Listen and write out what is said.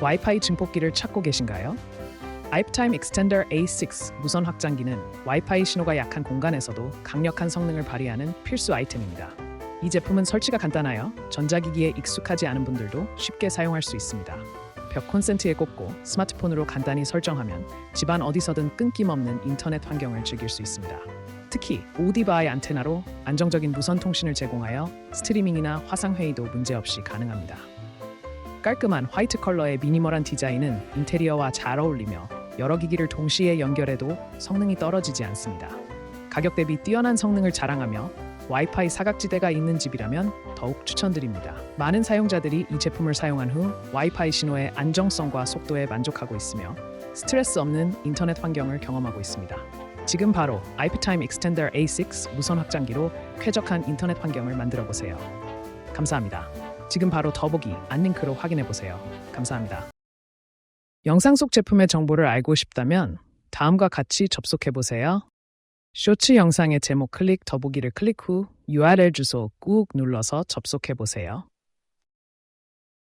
와이파이 증폭기를 찾고 계신가요? 아이프타임 익스텐더 A6 무선 확장기는 와이파이 신호가 약한 공간에서도 강력한 성능을 발휘하는 필수 아이템입니다. 이 제품은 설치가 간단하여 전자기기에 익숙하지 않은 분들도 쉽게 사용할 수 있습니다. 벽 콘센트에 꽂고 스마트폰으로 간단히 설정하면 집안 어디서든 끊김없는 인터넷 환경을 즐길 수 있습니다. 특히 오디바이 안테나로 안정적인 무선 통신을 제공하여 스트리밍이나 화상 회의도 문제없이 가능합니다. 깔끔한 화이트 컬러의 미니멀한 디자인은 인테리어와 잘 어울리며 여러 기기를 동시에 연결해도 성능이 떨어지지 않습니다. 가격 대비 뛰어난 성능을 자랑하며 와이파이 사각지대가 있는 집이라면 더욱 추천드립니다. 많은 사용자들이 이 제품을 사용한 후 와이파이 신호의 안정성과 속도에 만족하고 있으며 스트레스 없는 인터넷 환경을 경험하고 있습니다. 지금 바로 아이프타임 익스텐더 A6 무선 확장기로 쾌적한 인터넷 환경을 만들어 보세요. 감사합니다. 지금 바로 더보기 안링크로 확인해 보세요. 감사합니다. 영상 속 제품의 정보를 알고 싶다면 다음과 같이 접속해 보세요. 쇼츠 영상의 제목 클릭 더보기를 클릭 후 URL 주소 꾹 눌러서 접속해 보세요.